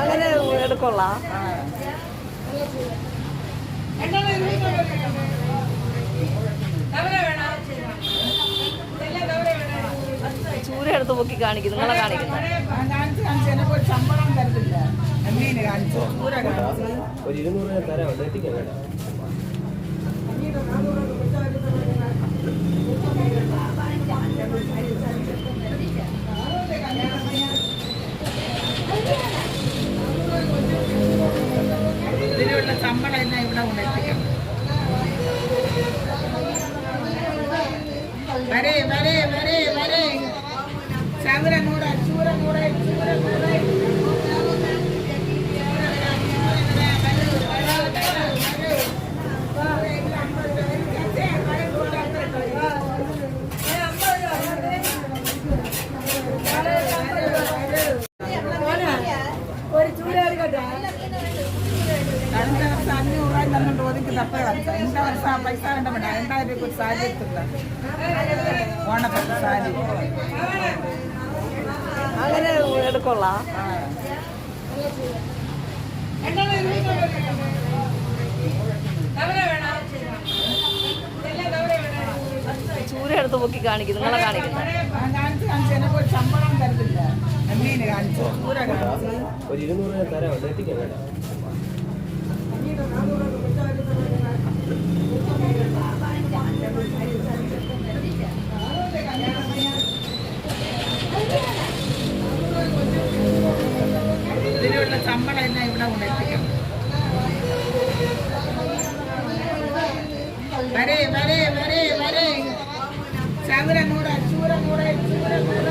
കഴിഞ്ഞ ചൂര എടുത്ത് പൊക്കി കാണിക്കും. നിങ്ങളെ കാണിക്കുന്നു ഒരു ഇരുന്നൂറ് രൂപ തരാം എത്തിക്കാൻ വേണ്ട ഇതിനുള്ള ശമ്പളം എല്ലാം ഇവിടെ കൊണ്ട് വരേ വരേ വരേ വരേ. ചതുര നൂറ ചൂര നൂറ ചൂര നൂറ കഴിഞ്ഞ വർഷം അഞ്ഞൂറ് രൂപ തന്നിട്ട് ഒതുക്കി തപ്പ കളിച്ച இந்த വർഷം ആ പൈസ വേണ്ട വേണ്ട രണ്ടായിരം രൂപ ഒരു സാരി എടുത്തില്ല ഓണപ്പട്ട് സാരി അങ്ങനെ എടുക്കൊള്ള ആ. ചൂര എടുത്ത് പൊക്കി കാണിക്കും നിങ്ങളെ കാണിക്കുന്നത് ആ, കാണിച്ച് കാണിച്ച് എനക്ക് ഒരു ശമ്പളം തരുന്നില്ല എമ്മീന് കാണിച്ചു പൂര കാണിച്ച് ഒരു ഇരുന്നൂറ് രൂപ തരാം എത്തിക്കാൻ വേണ്ട ഇതിനുള്ള ശമ്പളം എല്ലാം ഇവിടെ കൊണ്ട് എത്തിക്കണം വരേ വരേ വരേ വരേ. ചതുര നൂറ ചൂര നൂറ ചൂര നൂറ